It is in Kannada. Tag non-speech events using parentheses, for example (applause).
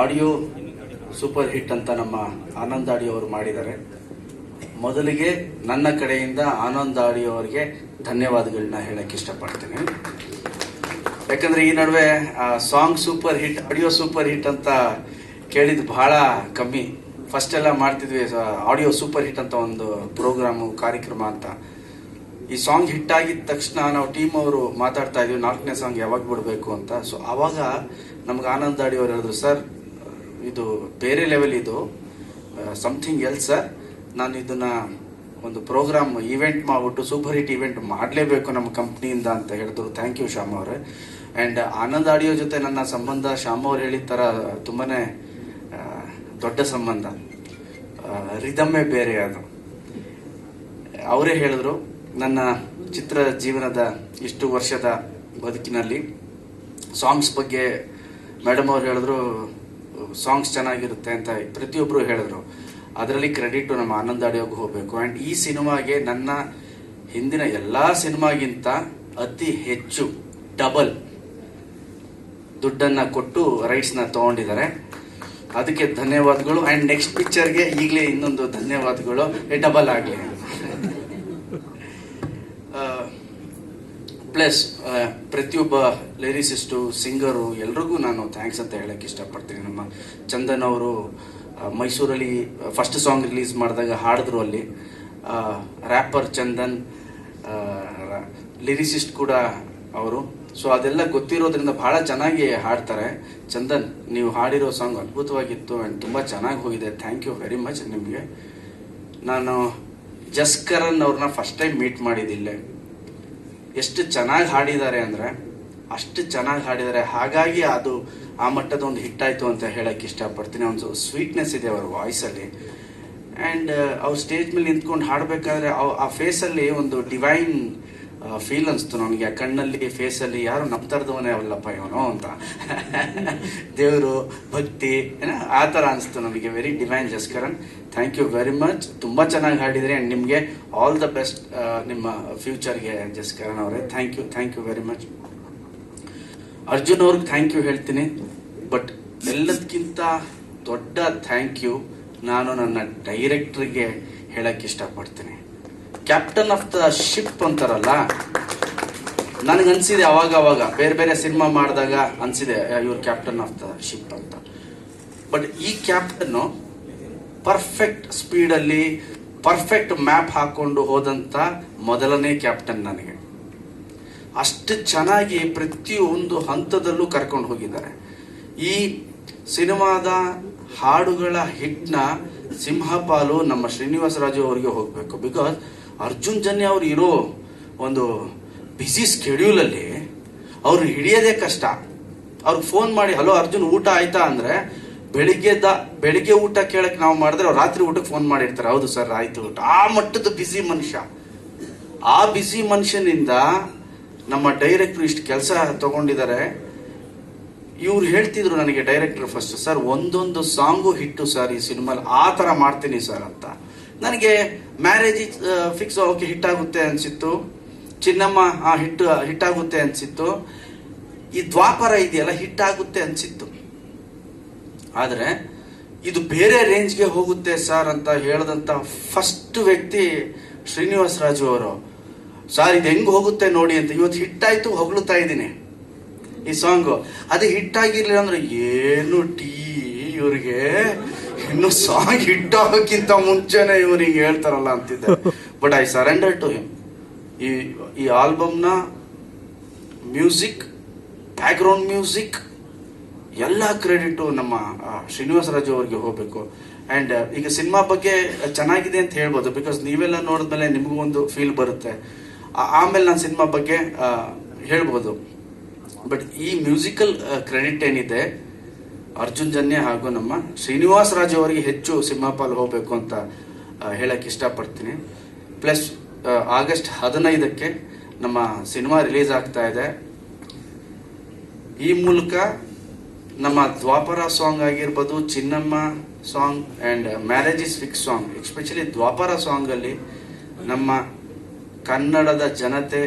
ಆಡಿಯೋ ಸೂಪರ್ ಹಿಟ್ ಅಂತ ನಮ್ಮ ಆನಂದ್ ಆಡಿಯೋ ಅವರು ಮಾಡಿದ್ದಾರೆ. ಮೊದಲಿಗೆ ನನ್ನ ಕಡೆಯಿಂದ ಆನಂದ್ ಆಡಿಯೋ ಅವರಿಗೆ ಧನ್ಯವಾದಗಳನ್ನ ಹೇಳಕ್ ಇಷ್ಟಪಡ್ತೀನಿ. ಯಾಕಂದ್ರೆ ಈ ನಡುವೆ song super hit, audio super hit ಅಂತ ಕೇಳಿದ್ದು ಬಹಳ ಕಮ್ಮಿ. ಫಸ್ಟ್ ಎಲ್ಲ ಮಾಡ್ತಿದ್ವಿ ಆಡಿಯೋ ಸೂಪರ್ ಹಿಟ್ ಅಂತ ಒಂದು ಪ್ರೋಗ್ರಾಮು, ಕಾರ್ಯಕ್ರಮ ಅಂತ. ಈ ಸಾಂಗ್ ಹಿಟ್ ಆಗಿದ ತಕ್ಷಣ ನಾವು ಟೀಮ್ ಅವರು ಮಾತಾಡ್ತಾ ಇದ್ವಿ, ನಾಲ್ಕನೇ ಸಾಂಗ್ ಯಾವಾಗ ಬಿಡಬೇಕು ಅಂತ. ಸೊ ಅವಾಗ ನಮ್ಗೆ ಆನಂದ್ ಆಡಿ ಅವ್ರು ಹೇಳಿದ್ರು, ಸರ್ ಇದು ಬೇರೆ ಲೆವೆಲ್ ಇದು. ಸಮಥಿಂಗ್ ಎಲ್ಸ್ ನಾನು ಇದನ್ನ ಒಂದು ಪ್ರೋಗ್ರಾಮ್ ಇವೆಂಟ್ ಮಾಡ್ಬಿಟ್ಟು ಸೂಪರ್ ಹಿಟ್ ಈವೆಂಟ್ ಮಾಡಲೇಬೇಕು ನಮ್ಮ ಕಂಪ್ನಿಯಿಂದ ಅಂತ ಹೇಳಿದ್ರು. ಥ್ಯಾಂಕ್ ಯು ಶ್ಯಾಮ್ ಅವರೇ. ಆ್ಯಂಡ್ ಆನಂದ್ ಆಡಿಯೋ ಜೊತೆ ನನ್ನ ಸಂಬಂಧ, ಶ್ಯಾಮ್ ಅವ್ರು ಹೇಳಿದ ಥರ ತುಂಬಾ ದೊಡ್ಡ ಸಂಬಂಧ. ರಿದಮ್ಮೇ ಬೇರೆ ಅದು. ಅವರೇ ಹೇಳಿದ್ರು, ನನ್ನ ಚಿತ್ರ ಜೀವನದ ಇಷ್ಟು ವರ್ಷದ ಬದುಕಿನಲ್ಲಿ ಸಾಂಗ್ಸ್ ಬಗ್ಗೆ ಮೇಡಮ್ ಅವ್ರು ಹೇಳಿದ್ರು ಸಾಂಗ್ಸ್ ಚೆನ್ನಾಗಿರುತ್ತೆ ಅಂತ ಪ್ರತಿಯೊಬ್ಬರು ಹೇಳಿದ್ರು. ಅದರಲ್ಲಿ ಕ್ರೆಡಿಟ್ ನಮ್ಮ ಆನಂದ್ ಆಡಿಯೋಗೆ ಹೋಗಬೇಕು. ಆ್ಯಂಡ್ ಈ ಸಿನಿಮಾಗೆ ನನ್ನ ಹಿಂದಿನ ಎಲ್ಲಾ ಸಿನಿಮಾಗಿಂತ ಅತಿ ಹೆಚ್ಚು ಡಬಲ್ ದುಡ್ಡನ್ನ ಕೊಟ್ಟು ರೈಟ್ಸ್ನ ತಗೊಂಡಿದ್ದಾರೆ. ಅದಕ್ಕೆ ಧನ್ಯವಾದಗಳು. ಆ್ಯಂಡ್ ನೆಕ್ಸ್ಟ್ ಪಿಕ್ಚರ್ಗೆ ಈಗಲೇ ಇನ್ನೊಂದು ಧನ್ಯವಾದಗಳು. ಡಬಲ್ ಆಗಲಿ. ಪ್ಲಸ್ ಪ್ರತಿಯೊಬ್ಬ ಲಿರಿಸಿಸ್ಟು, ಸಿಂಗರು, ಎಲ್ರಿಗೂ ನಾನು ಥ್ಯಾಂಕ್ಸ್ ಅಂತ ಹೇಳಕ್ಕೆ ಇಷ್ಟಪಡ್ತೀನಿ. ನಮ್ಮ ಚಂದನ್ ಅವರು ಮೈಸೂರಲ್ಲಿ ಫಸ್ಟ್ ಸಾಂಗ್ ರಿಲೀಸ್ ಮಾಡಿದಾಗ ಹಾಡಿದ್ರು ಅಲ್ಲಿ. ರ್ಯಾಪರ್ ಚಂದನ್ ಲಿರಿಸಿಸ್ಟ್ ಕೂಡ ಅವರು. ಸೊ ಅದೆಲ್ಲ ಗೊತ್ತಿರೋದ್ರಿಂದ ಬಹಳ ಚೆನ್ನಾಗಿ ಹಾಡ್ತಾರೆ. ಚಂದನ್, ನೀವು ಹಾಡಿರೋ ಸಾಂಗ್ ಅದ್ಭುತವಾಗಿತ್ತು ಆ್ಯಂಡ್ ತುಂಬ ಚೆನ್ನಾಗಿ ಹೋಗಿದೆ. ಥ್ಯಾಂಕ್ ಯು ವೆರಿ ಮಚ್ ನಿಮಗೆ. ನಾನು ಜಸ್ಕರನ್ ಅವ್ರನ್ನ ಫಸ್ಟ್ ಟೈಮ್ ಮೀಟ್ ಮಾಡಿದ್ದಿಲ್ಲೇ ಎಷ್ಟು ಚೆನ್ನಾಗಿ ಹಾಡಿದ್ದಾರೆ ಅಂದರೆ, ಅಷ್ಟು ಚೆನ್ನಾಗಿ ಹಾಡಿದ್ದಾರೆ. ಹಾಗಾಗಿ ಅದು ಆ ಮಟ್ಟದ ಒಂದು ಹಿಟ್ ಆಯ್ತು ಅಂತ ಹೇಳೋಕ್ಕೆ ಇಷ್ಟಪಡ್ತೀನಿ. ಒಂದು ಸ್ವೀಟ್ನೆಸ್ ಇದೆ ಅವ್ರ ವಾಯ್ಸಲ್ಲಿ ಆ್ಯಂಡ್ ಅವ್ರು ಸ್ಟೇಜ್ ಮೇಲೆ ನಿಂತ್ಕೊಂಡು ಹಾಡಬೇಕಾದ್ರೆ ಆ ಫೇಸಲ್ಲಿ ಒಂದು ಡಿವೈನ್ ಫೀಲ್ ಅನಿಸ್ತು ನನಗೆ ಕಣ್ಣಲ್ಲಿ ಫೇಸ್ ಅಲ್ಲಿ ಯಾರು ನಂಬ್ತಾರ್ದವನೇ ಅವಲ್ಲಪ್ಪ ಇವನು ಅಂತ. (laughs) ದೇವರು, ಭಕ್ತಿ, ಏನೋ? ಆ ಥರ ಅನಿಸ್ತು ನನಗೆ very divine Jaskaran thank you very much ತುಂಬಾ ಚೆನ್ನಾಗಿ ಹಾಡಿದ್ರಿ ಅಂಡ್ ನಿಮಗೆ ಆಲ್ ದ ಬೆಸ್ಟ್ ನಿಮ್ಮ ಫ್ಯೂಚರ್ಗೆ ಜಸ್ಕರನ್ ಅವರೇ. Thank you thank you very much Arjun ಅವ್ರಿಗೆ ಥ್ಯಾಂಕ್ ಯು ಹೇಳ್ತೀನಿ. ಬಟ್ ಎಲ್ಲದಕ್ಕಿಂತ ದೊಡ್ಡ ಥ್ಯಾಂಕ್ ಯು ನಾನು ನನ್ನ ಡೈರೆಕ್ಟ್ರಿಗೆ ಹೇಳಕ್ಕೆ ಇಷ್ಟಪಡ್ತೀನಿ. ಕ್ಯಾಪ್ಟನ್ ಆಫ್ ದ ಶಿಪ್ ಅಂತಾರಲ್ಲ ನನಗನ್ಸಿದೆ ಅವಾಗ ಅವಾಗ. ಬೇರೆ ಬೇರೆ ಸಿನಿಮಾ ಮಾಡಿದಾಗ ಅನ್ಸಿದೆ ಇವ್ರ ಕ್ಯಾಪ್ಟನ್ ಆಫ್ ದ ಶಿಪ್ ಅಂತ. ಬಟ್ ಈ ಕ್ಯಾಪ್ಟನ್ ಪರ್ಫೆಕ್ಟ್ ಸ್ಪೀಡಲ್ಲಿ ಪರ್ಫೆಕ್ಟ್ ಮ್ಯಾಪ್ ಹಾಕೊಂಡು ಹೋದಂತ ಮೊದಲನೇ ಕ್ಯಾಪ್ಟನ್ ನನಗೆ. ಅಷ್ಟು ಚೆನ್ನಾಗಿ ಪ್ರತಿಯೊಂದು ಹಂತದಲ್ಲೂ ಕರ್ಕೊಂಡು ಹೋಗಿದ್ದಾರೆ. ಈ ಸಿನಿಮಾದ ಹಾಡುಗಳ ಹಿಟ್ನ ಸಿಂಹಪಾಲು ನಮ್ಮ ಶ್ರೀನಿವಾಸ ರಾಜು ಅವರಿಗೆ ಹೋಗಬೇಕು. ಬಿಕಾಸ್ ಅರ್ಜುನ್ ಜನ್ಯ ಅವ್ರು ಇರೋ ಒಂದು ಬ್ಯುಸಿ ಸ್ಕೆಡ್ಯೂಲ್ ಅಲ್ಲಿ ಅವ್ರು ಹಿಡಿಯೋದೇ ಕಷ್ಟ. ಅವ್ರಿಗೆ ಫೋನ್ ಮಾಡಿ, ಹಲೋ ಅರ್ಜುನ್, ಊಟ ಆಯ್ತಾ? ಅಂದ್ರೆ ಬೆಳಿಗ್ಗೆ ದ, ಬೆಳಿಗ್ಗೆ ಊಟ ಕೇಳಕ್ ನಾವು ಮಾಡಿದ್ರೆ ಅವ್ರು ರಾತ್ರಿ ಊಟಕ್ಕೆ ಫೋನ್ ಮಾಡಿರ್ತಾರೆ. ಹೌದು ಸರ್, ಆಯ್ತು ಊಟ. ಆ ಮಟ್ಟದ ಬಿಸಿ ಮನುಷ್ಯ. ಆ ಬ್ಯುಸಿ ಮನುಷ್ಯನಿಂದ ನಮ್ಮ ಡೈರೆಕ್ಟ್ರು ಇಷ್ಟು ಕೆಲಸ ತಗೊಂಡಿದ್ದಾರೆ. ಇವ್ರು ಹೇಳ್ತಿದ್ರು ನನಗೆ ಡೈರೆಕ್ಟರ್ ಫಸ್ಟ್ ಸರ್ ಒಂದೊಂದು ಸಾಂಗು ಹಿಟ್ಟು ಸರ್ ಈ ಸಿನಿಮಾ ಆ ತರ ಮಾಡ್ತೀನಿ ಸರ್ ಅಂತ. ನನಗೆ ಮ್ಯಾರೇಜ್ ಫಿಕ್ಸ್ ಓಕೆ ಹಿಟ್ ಆಗುತ್ತೆ ಅನ್ಸಿತ್ತು. ಚಿನ್ನಮ್ಮ, ಆ, ಹಿಟ್ಟು ಹಿಟ್ ಆಗುತ್ತೆ ಅನ್ಸಿತ್ತು. ಈ ದ್ವಾಪರ ಇದೆಯಲ್ಲ ಹಿಟ್ ಆಗುತ್ತೆ ಅನ್ಸಿತ್ತು. ಆದ್ರೆ, ಇದು ಬೇರೆ ರೇಂಜ್ಗೆ ಹೋಗುತ್ತೆ ಸರ್ ಅಂತ ಹೇಳಿದಂಥ ಫಸ್ಟ್ ವ್ಯಕ್ತಿ ಶ್ರೀನಿವಾಸ ರಾಜು ಅವರು. ಸರ್ ಇದು ಹೆಂಗೆ ಹೋಗುತ್ತೆ ನೋಡಿ ಅಂತ. ಇವತ್ತು ಹಿಟ್ ಆಯ್ತು ಹೊಗಳುತ್ತಾ ಇದ್ದೀನಿ. ಈ ಸಾಂಗು ಅದು ಹಿಟ್ ಆಗಿರ್ಲಿಲ್ಲ ಅಂದ್ರೆ ಏನು ಟೀ ಇವ್ರಿಗೆ? ಇನ್ನು ಸಾಂಗ್ ಹಿಟ್ ಆಗೋಕ್ಕಿಂತ ಮುಂಚೆನೆ ಇವ್ರಿಗೆ ಹೇಳ್ತಾರಲ್ಲ ಅಂತಿದ್ದೆ. But I surrender to him ಈ ಈ ಆಲ್ಬಮ್ನ ಮ್ಯೂಸಿಕ್ ಬ್ಯಾಕ್ಗ್ರೌಂಡ್ ಮ್ಯೂಸಿಕ್ ಎಲ್ಲ ಕ್ರೆಡಿಟು ನಮ್ಮ ಶ್ರೀನಿವಾಸ ರಾಜು ಅವರಿಗೆ ಹೋಗಬೇಕು. ಅಂಡ್ ಈಗ ಸಿನಿಮಾ ಬಗ್ಗೆ ಚೆನ್ನಾಗಿದೆ ಅಂತ ಹೇಳ್ಬೋದು. ಬಿಕಾಸ್ ನೀವೆಲ್ಲ ನೋಡಿದ್ಮೇಲೆ ನಿಮಗೂ ಒಂದು ಫೀಲ್ ಬರುತ್ತೆ. ಆಮೇಲೆ ನಾನು ಸಿನಿಮಾ ಬಗ್ಗೆ ಹೇಳ್ಬೋದು. ಬಟ್ ಈ ಮ್ಯೂಸಿಕಲ್ ಕ್ರೆಡಿಟ್ ಏನಿದೆ, ಅರ್ಜುನ್ ಜನ್ಯ ಹಾಗೂ ನಮ್ಮ ಶ್ರೀನಿವಾಸ್ ರಾಜು ಅವರಿಗೆ ಹೆಚ್ಚು ಸಿಂಹಪಾಲ್ ಪಾಲ್ ಹೋಗಬೇಕು ಅಂತ ಹೇಳಕ್ಕೆ ಹೇಳಕ್ ಇಷ್ಟಪಡ್ತೀನಿ. ಪ್ಲಸ್ ಆಗಸ್ಟ್ ಹದಿನೈದಕ್ಕೆ ನಮ್ಮ ಸಿನಿಮಾ ರಿಲೀಸ್ ಆಗ್ತಾ ಇದೆ. ಈ ಮೂಲಕ ನಮ್ಮ ದ್ವಾಪರ ಸಾಂಗ್ ಆಗಿರ್ಬೋದು, Chinnamma song and marriage is fix song especially Dwapara ಸಾಂಗಲ್ಲಿ ನಮ್ಮ ಕನ್ನಡದ ಜನತೆ